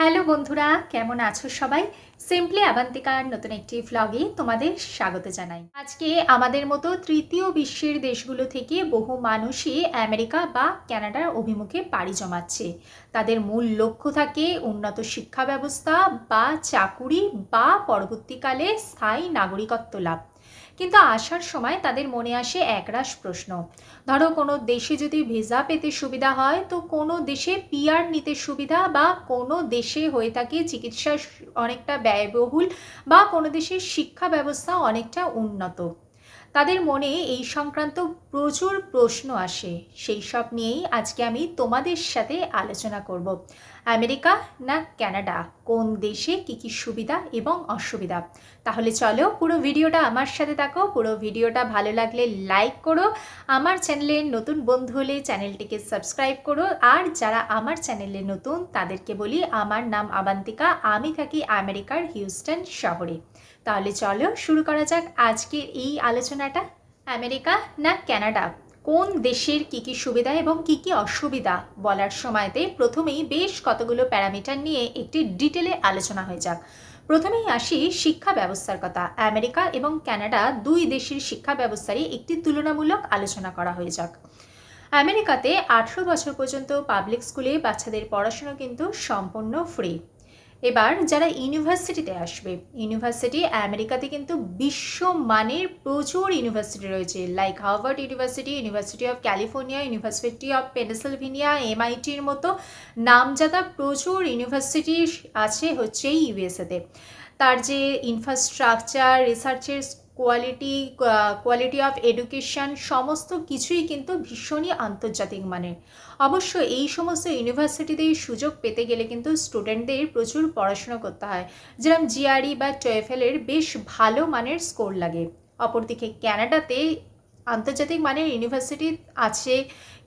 Hello বন্ধুরা, কেমন আছো সবাই? সিম্পলি আবান্তিকার নতুন একটি ভ্লগে তোমাদের স্বাগত জানাই। আজকে আমাদের মতো তৃতীয় বিশ্বের দেশগুলো থেকে বহু মানুষই আমেরিকা বা ক্যানাডার অভিমুখে পাড়ি জমাচ্ছে। তাদের মূল লক্ষ্য থাকে উন্নত শিক্ষা ব্যবস্থা বা চাকুরি বা পরবর্তীকালে স্থায়ী নাগরিকত্ব লাভ। কিন্তু আসার সময় তাদের মনে আসে একরাশ প্রশ্ন। ধরো কোনো দেশে যদি ভিসা পেতে সুবিধা হয়, তো কোনো দেশে পিআর নিতে সুবিধা বা কোনো দেশে হয়ে থাকে চিকিৎসা অনেকটা ব্যয়বহুল বা কোনো দেশের শিক্ষা ব্যবস্থা অনেকটা উন্নত। তাদের মনে এই সংক্রান্ত প্রচুর প্রশ্ন আসে। সেই সব নিয়েই আজকে আমি তোমাদের সাথে আলোচনা করব। আমেরিকা না কানাডা কোন দেশে কী কী সুবিধা এবং অসুবিধা? তাহলে চলো পুরো ভিডিওটা আমার সাথে থাকো। পুরো ভিডিওটা ভালো লাগলে লাইক করো। আমার চ্যানেলে নতুন বন্ধু হলে চ্যানেলটিকে সাবস্ক্রাইব করো। আর যারা আমার চ্যানেলে নতুন, তাদেরকে বলি আমার নাম আবান্তিকা। আমি থাকি আমেরিকার হিউস্টন শহরে। তাহলে চলো শুরু করা যাক আজকের এই আলোচনাটা। আমেরিকা না কানাডা কোন দেশের কী কী সুবিধা এবং কী কী অসুবিধা বলার সময়তে প্রথমেই বেশ কতগুলো প্যারামিটার নিয়ে একটি ডিটেলে আলোচনা হয়ে যাক। প্রথমেই আসি শিক্ষা ব্যবস্থার কথা। আমেরিকা এবং কানাডা দুই দেশের শিক্ষা ব্যবস্থারই একটি তুলনামূলক আলোচনা করা হয়ে যাক। আমেরিকাতে আঠেরো বছর পর্যন্ত পাবলিক স্কুলে বাচ্চাদের পড়াশুনো কিন্তু সম্পূর্ণ ফ্রি এবার যারা ইউনিভার্সিটিতে আসবে, ইউনিভার্সিটি আমেরিকাতে কিন্তু বিশ্বমানের প্রচুর ইউনিভার্সিটি রয়েছে। Like Harvard university university of California university of Pennsylvania এমআইটির মতো নামজাদা প্রচুর ইউনিভার্সিটি আছে হচ্ছে ইউএসএতে তার যে ইনফ্রাস্ট্রাকচার রিসার্চের কোয়ালিটি কোয়ালিটি অফ এডুকেশন সমস্ত কিছুই কিন্তু ভীষণই আন্তর্জাতিক মানের। অবশ্য এই সমস্ত ইউনিভার্সিটিতে সুযোগ পেতে গেলে কিন্তু স্টুডেন্টদের প্রচুর পড়াশোনা করতে হয়। যেরকম জিআরই বা টয়েফেলের বেশ ভালো মানের স্কোর লাগে। অপরদিকে ক্যানাডাতে আন্তর্জাতিক মানের ইউনিভার্সিটি আছে,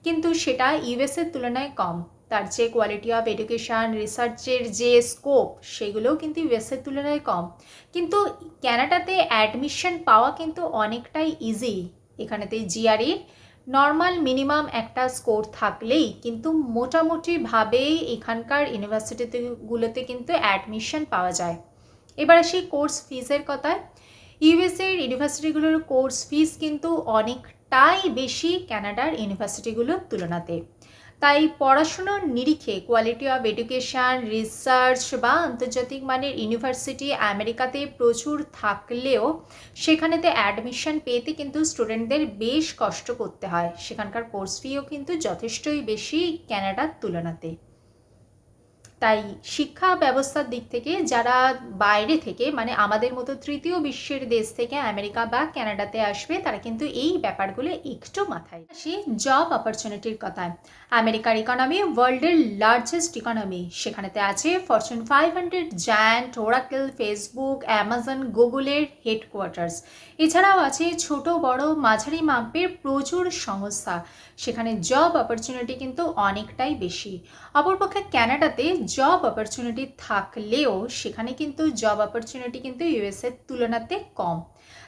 কিন্তু সেটা ইউএসের তুলনায় কম। তার যে কোয়ালিটি অফ এডুকেশান রিসার্চের যে স্কোপ সেগুলোও কিন্তু ইউএসের তুলনায় কম। কিন্তু ক্যানাডাতে অ্যাডমিশন পাওয়া কিন্তু অনেকটাই ইজি এখানেতে জিআরইর নর্মাল মিনিমাম একটা স্কোর থাকলেই কিন্তু মোটামুটিভাবেই এখানকার ইউনিভার্সিটিগুলোতে কিন্তু অ্যাডমিশন পাওয়া যায়। এবার আসি কোর্স ফিজের কথায়। ইউএসএর ইউনিভার্সিটিগুলোর কোর্স ফিস কিন্তু অনেকটাই বেশি ক্যানাডার ইউনিভার্সিটিগুলোর তুলনাতে। তাই পড়াশুনোর নিরিখে কোয়ালিটি অফ এডুকেশান রিসার্চ বা আন্তর্জাতিক মানের ইউনিভার্সিটি আমেরিকাতে প্রচুর থাকলেও সেখানেতে অ্যাডমিশন পেতে কিন্তু স্টুডেন্টদের বেশ কষ্ট করতে হয়। সেখানকার কোর্স ফিও কিন্তু যথেষ্টই বেশি ক্যানাডার তুলনাতে। তাই শিক্ষা ব্যবস্থার দিক থেকে যারা বাইরে থেকে মানে আমাদের মতো তৃতীয় বিশ্বের দেশ থেকে আমেরিকা বা ক্যানাডাতে আসবে, তারা কিন্তু এই ব্যাপারগুলো একটু মাথায় আসি জব অপরচুনিটির কথা আমেরিকার ইকোনমি ওয়ার্ল্ডের লার্জেস্ট ইকোনমি সেখানেতে আছে Fortune five hundred giant Oracle Facebook Amazon গুগলের হেডকোয়ার্টার্স এছাড়াও আছে ছোট, বড়, মাঝারি মাপের প্রচুর সংস্থা। সেখানে জব অপরচুনিটি কিন্তু অনেকটাই বেশি। অপরপক্ষে ক্যানাডাতে জব অপরচুনিটি থাকলেও সেখানে কিন্তু জব অপরচুনিটি কিন্তু ইউএসএর তুলনাতে কম।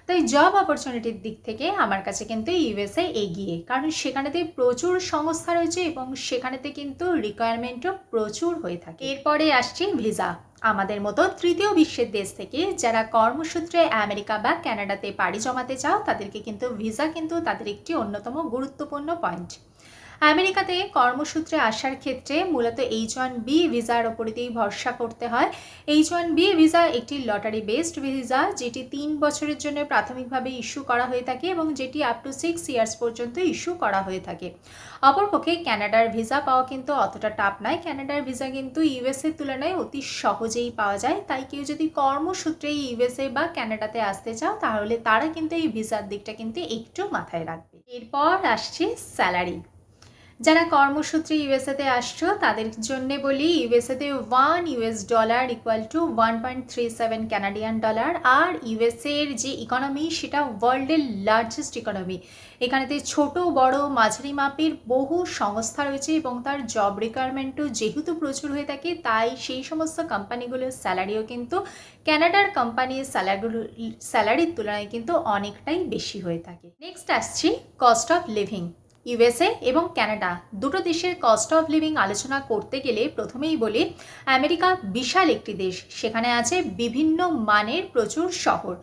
তাই জব অপরচুনিটির দিক থেকে আমার কাছে কিন্তু ইউএসএ এগিয়ে। কারণ সেখানেতে প্রচুর সংস্থা রয়েছে এবং সেখানেতে কিন্তু রিকোয়ারমেন্টও প্রচুর হয়ে থাকে। এরপরে আসছে ভিসা আমাদের মতো তৃতীয় বিশ্বের দেশ থেকে যারা কর্মসূত্রে আমেরিকা বা কানাডাতে পাড়ি জমাতে চাও, তাদেরকে কিন্তু ভিসা কিন্তু তাদের একটি অন্যতম গুরুত্বপূর্ণ পয়েন্ট আমেরিকাতে কর্মসূত্রে আসার ক্ষেত্রে মূলত এইচ ওয়ান বি ভিসার ওপরেতেই ভরসা করতে হয়। এইচ ওয়ান বি ভিসা একটি লটারি বেসড ভিসা, যেটি তিন বছরের জন্য প্রাথমিকভাবে ইস্যু করা হয়ে থাকে এবং যেটি আপ টু সিক্স ইয়ার্স পর্যন্ত ইস্যু করা হয়ে থাকে। অপরপক্ষে ক্যানাডার ভিসা পাওয়া কিন্তু অতটা টাপ নয়। ক্যানাডার ভিসা কিন্তু ইউএসএর তুলনায় অতি সহজেই পাওয়া যায়। তাই কেউ যদি কর্মসূত্রে ইউএসএ বা ক্যানাডাতে আসতে চাও, তাহলে তারা কিন্তু এই ভিসার দিকটা কিন্তু একটু মাথায় রাখবে। এরপর আসছে স্যালারি। যারা কর্মসূত্রে ইউএসএতে আসছো, তাদের জন্য বলি ইউএসএতে one US dollar equal to one point three seven Canadian dollar আর ইউএসএর যে ইকোনমি সেটা ওয়ার্ল্ডের লার্জেস্ট ইকোনমি এখানেতে ছোট, বড়, মাঝারি মাপের বহু সংস্থা রয়েছে এবং তার জব রিকোয়ারমেন্টও যেহেতু প্রচুর হয়ে থাকে, তাই সেই সমস্ত কোম্পানিগুলোর স্যালারিও কিন্তু ক্যানাডার কোম্পানির স্যালারিগুলো স্যালারির তুলনায় কিন্তু অনেকটাই বেশি হয়ে থাকে। নেক্সট আসছি কস্ট অফ লিভিং ইউএসএ এবং ক্যানাডা দুটো দেশের কস্ট অফ লিভিং আলোচনা করতে গেলে প্রথমেই বলি, আমেরিকা বিশাল একটি দেশ। সেখানে আছে বিভিন্ন মানের প্রচুর শহর।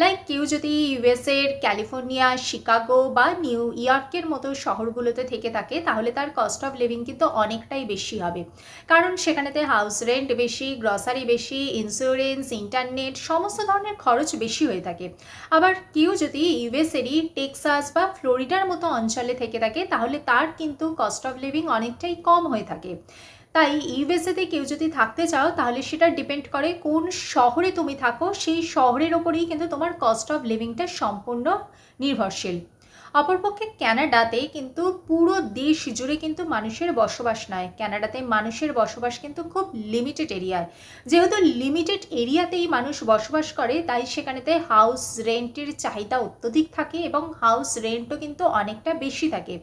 লাইক কেউ যদি ইউএসএর ক্যালিফোর্নিয়া, শিকাগো বা নিউ ইয়র্কের মতো শহরগুলোতে থেকে থাকে, তাহলে তার কস্ট অফ লিভিং কিন্তু অনেকটাই বেশি হবে। কারণ সেখানেতে হাউস রেন্ট বেশি গ্রসারি বেশি ইন্স্যুরেন্স ইন্টারনেট সমস্ত ধরনের খরচ বেশি হয়ে থাকে। আবার কেউ যদি ইউএসএরই টেক্সাস বা ফ্লোরিডার মতো অঞ্চলে থেকে থাকে তাহলে তার কিন্তু কস্ট অফ লিভিং অনেকটাই কম হয়ে থাকে। তাই ইউএসএতে কেউ যদি থাকতে চাও, তাহলে সেটা ডিপেন্ড করে কোন শহরে তুমি থাকো, সেই শহরের ওপরেই কিন্তু তোমার কস্ট অফ লিভিংটা সম্পূর্ণ নির্ভরশীল। অপরপক্ষে ক্যানাডাতে কিন্তু পুরো দেশ জুড়ে কিন্তু মানুষের বসবাস নয়। ক্যানাডাতে মানুষের বসবাস কিন্তু খুব লিমিটেড এরিয়ায় যেহেতু লিমিটেড এরিয়াতেই মানুষ বসবাস করে, তাই সেখানেতে হাউস রেন্টের চাহিদা অত্যধিক থাকে এবং হাউস রেন্টও কিন্তু অনেকটা বেশি থাকে।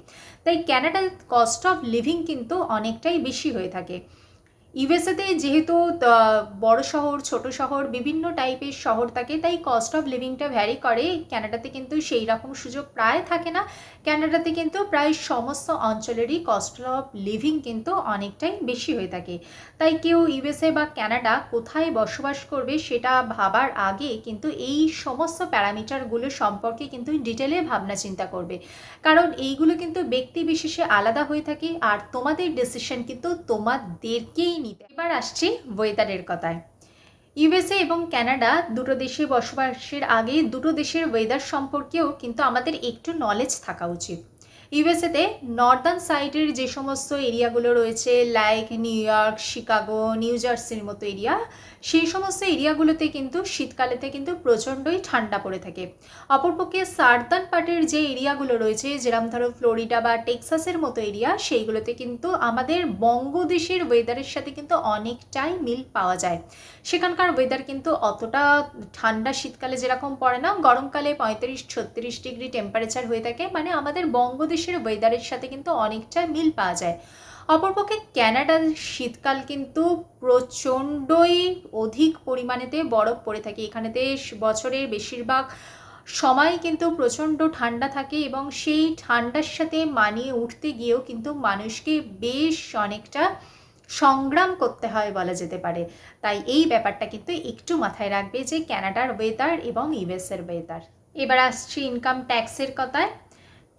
তাই ক্যানাডার কস্ট অফ লিভিং কিন্তু অনেকটাই বেশি হয়ে থাকে। ইউএসএতে যেহেতু বড় শহর, ছোট শহর, বিভিন্ন টাইপের শহর থাকে, তাই কস্ট অফ লিভিংটা ভ্যারি করে। ক্যানাডাতে কিন্তু সেই রকম সুযোগ প্রায় থাকে না। ক্যানাডাতে কিন্তু প্রায় সমস্ত অঞ্চলেরই কস্ট অফ লিভিং কিন্তু অনেকটাই বেশি হয়ে থাকে। তাই কেউ ইউএসএ বা ক্যানাডা কোথায় বসবাস করবে সেটা ভাবার আগে কিন্তু এই সমস্ত প্যারামিটারগুলো সম্পর্কে কিন্তু ডিটেলে ভাবনা চিন্তা করবে। কারণ এইগুলো কিন্তু ব্যক্তি বিশেষে আলাদা হয়ে থাকে, আর তোমাদের ডিসিশন কিন্তু তোমাদেরকেই নিতে। এবার আসছি ওয়েদারের কথায়। ইউএসএ এবং ক্যানাডা দুটো দেশে বসবাসের আগে দুটো দেশের ওয়েদার সম্পর্কেও কিন্তু আমাদের একটু নলেজ থাকা উচিত। ইউএসএতে নর্দার্ন সাইডের যে সমস্ত এরিয়াগুলো রয়েছে, like New York, Chicago, New জার্সির মতো এরিয়া, সেই সমস্ত এরিয়াগুলোতে কিন্তু শীতকালেতে কিন্তু প্রচণ্ডই ঠান্ডা পড়ে থাকে। অপরপক্ষে সার্দার্ন পার্টের যে এরিয়াগুলো রয়েছে যেরকম ধরো ফ্লোরিডা বা টেক্সাসের মতো এরিয়া, সেইগুলোতে কিন্তু আমাদের বঙ্গদেশের ওয়েদারের সাথে কিন্তু অনেকটাই মিল পাওয়া যায়। সেখানকার ওয়েদার কিন্তু অতটা ঠান্ডা শীতকালে যেরকম পড়ে না, গরমকালে পঁয়ত্রিশ ছত্রিশ ডিগ্রি টেম্পারেচার হয়ে থাকে মানে আমাদের বঙ্গদেশের ওয়েদারের সাথে কিন্তু অনেকটা মিল পাওয়া যায়। অপরপক্ষে ক্যানাডার শীতকাল কিন্তু প্রচণ্ডই অধিক পরিমাণেতে বরফ পড়ে থাকে। এখানেতে বছরের বেশিরভাগ সময় কিন্তু প্রচণ্ড ঠান্ডা থাকে এবং সেই ঠান্ডার সাথে মানিয়ে উঠতে গিয়েও কিন্তু মানুষকে বেশ অনেকটা সংগ্রাম করতে হয় বলা যেতে পারে। তাই এই ব্যাপারটা কিন্তু একটু মাথায় রাখবে যে ক্যানাডার ওয়েদার এবং ইউএসের ওয়েদার এবার আসছি ইনকাম ট্যাক্সের কথায়।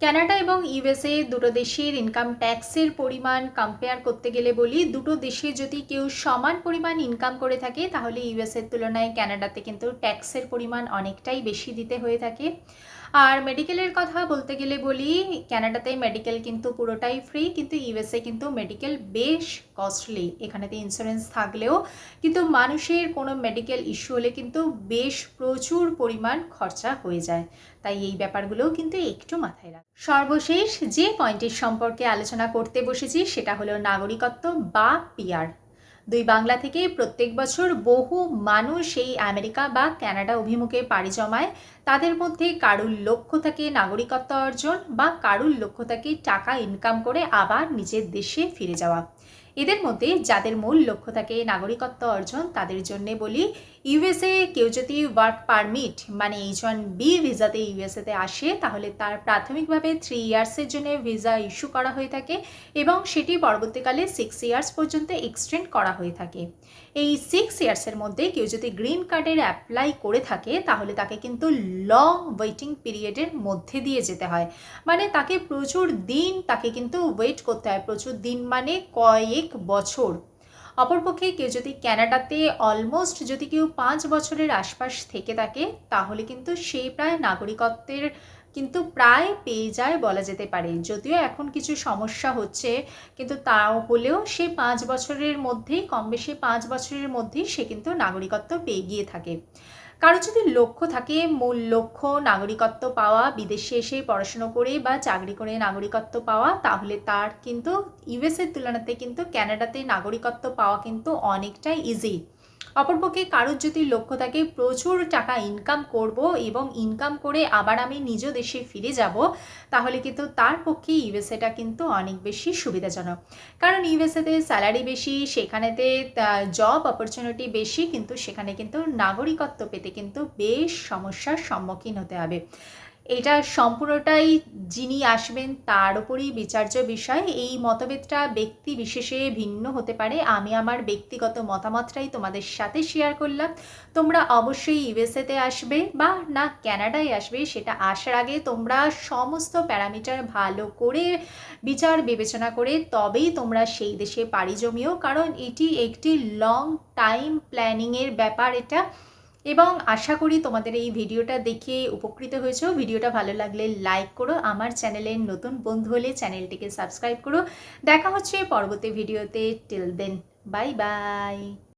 ক্যানাডা এবং ইউএসএ দুটো দেশের ইনকাম ট্যাক্সের পরিমাণ কম্পেয়ার করতে গেলে বলি, দুটো দেশে যদি কেউ সমান পরিমাণ ইনকাম করে থাকে, তাহলে ইউএসএর তুলনায় ক্যানাডাতে কিন্তু ট্যাক্সের পরিমাণ অনেকটাই বেশি দিতে হয়ে থাকে। আর মেডিকেলের কথা বলতে গেলে বলি ক্যানাডাতে মেডিকেল কিন্তু পুরোটাই ফ্রি কিন্তু ইউএসএ কিন্তু মেডিকেল বেশ কস্টলি এখানেতে ইন্স্যুরেন্স থাকলেও কিন্তু মানুষের কোনো মেডিকেল ইস্যু হলে কিন্তু বেশ প্রচুর পরিমাণ খরচা হয়ে যায়। তাই এই ব্যাপারগুলোও কিন্তু একটু মাথায় রাখ। সর্বশেষ যে পয়েন্টের সম্পর্কে আলোচনা করতে বসেছি, সেটা হলো নাগরিকত্ব বা পিয়ার দুই বাংলা থেকে প্রত্যেক বছর বহু মানুষ এই আমেরিকা বা ক্যানাডা অভিমুখে পাড়ি জমায়। তাদের মধ্যে কারুর লক্ষ্য থাকে নাগরিকত্ব অর্জন বা কারুর লক্ষ্য থাকে টাকা ইনকাম করে আবার নিজের দেশে ফিরে যাওয়া। এদের মধ্যে যাদের মূল লক্ষ্য থাকে নাগরিকত্ব অর্জন, তাদের জন্যে বলি ইউএসএ কেউ যদি ওয়ার্ক পারমিট মানে এইচ ওয়ান বি ভিসাতে ইউএসএতে আসে, তাহলে তার প্রাথমিকভাবে থ্রি ইয়ার্সের জন্য ভিসা ইস্যু করা হয়ে থাকে এবং সেটি পরবর্তীকালে সিক্স ইয়ার্স পর্যন্ত এক্সটেন্ড করা হয়ে থাকে। এই সিক্স ইয়ার্সের মধ্যে কেউ যদি গ্রিন কার্ডের অ্যাপ্লাই করে থাকে, তাহলে তাকে কিন্তু লং ওয়েটিং পিরিয়ডের মধ্যে দিয়ে যেতে হয়। মানে তাকে প্রচুর দিন তাকে কিন্তু ওয়েট করতে হয়। প্রচুর দিন মানে কয়েক বছর। অপরপক্ষে কেউ যদি ক্যানাডাতে অলমোস্ট যদি কেউ পাঁচ বছরের আশপাশ থেকে থাকে, তাহলে কিন্তু সেই প্রায় নাগরিকত্বের কিন্তু প্রায় পেয়ে যায় বলা যেতে পারে। যদিও এখন কিছু সমস্যা হচ্ছে, কিন্তু তাও হলেও সে পাঁচ বছরের মধ্যেই কম বেশি পাঁচ বছরের মধ্যেই সে কিন্তু নাগরিকত্ব পেয়ে গিয়ে থাকে। কারও যদি লক্ষ্য থাকে, মূল লক্ষ্য নাগরিকত্ব পাওয়া, বিদেশে এসে পড়াশুনো করে বা চাকরি করে নাগরিকত্ব পাওয়া, তাহলে তার কিন্তু ইউএসের তুলনাতে কিন্তু ক্যানাডাতে নাগরিকত্ব পাওয়া কিন্তু অনেকটাই ইজি অপরপক্ষে কারোর যদি লক্ষ্য থাকে, প্রচুর টাকা ইনকাম করব এবং ইনকাম করে আবার আমি নিজ দেশে ফিরে যাব, তাহলে কিন্তু তার পক্ষে ইউএসএটা কিন্তু অনেক বেশি সুবিধাজনক। কারণ ইউএসএতে স্যালারি বেশি, সেখানেতে জব অপরচুনিটি বেশি, কিন্তু সেখানে কিন্তু নাগরিকত্ব পেতে কিন্তু বেশ সমস্যার সম্মুখীন হতে হবে। এটা সম্পূর্ণটাই যিনি আসবেন তার উপরই বিচার্য বিষয়। এই মতভেদটা ব্যক্তি বিশেষে ভিন্ন হতে পারে। আমি আমার ব্যক্তিগত মতামতটাই তোমাদের সাথে শেয়ার করলাম। তোমরা অবশ্যই ইউএসএতে আসবে বা না ক্যানাডায় আসবে, সেটা আসার আগে তোমরা সমস্ত প্যারামিটার ভালো করে বিচার বিবেচনা করে তবেই তোমরা সেই দেশে পাড়ি জমিও। কারণ এটি একটি লং টাইম প্ল্যানিংয়ের ব্যাপার এটা। এবং আশা করি তোমাদের এই ভিডিওটা দেখে উপকৃত হয়েছো। ভিডিওটা ভালো লাগলে লাইক করো। আমার চ্যানেলের নতুন বন্ধু হলে চ্যানেলটিকে সাবস্ক্রাইব করো। দেখা হচ্ছে পরবর্তী ভিডিওতে। Till then bye bye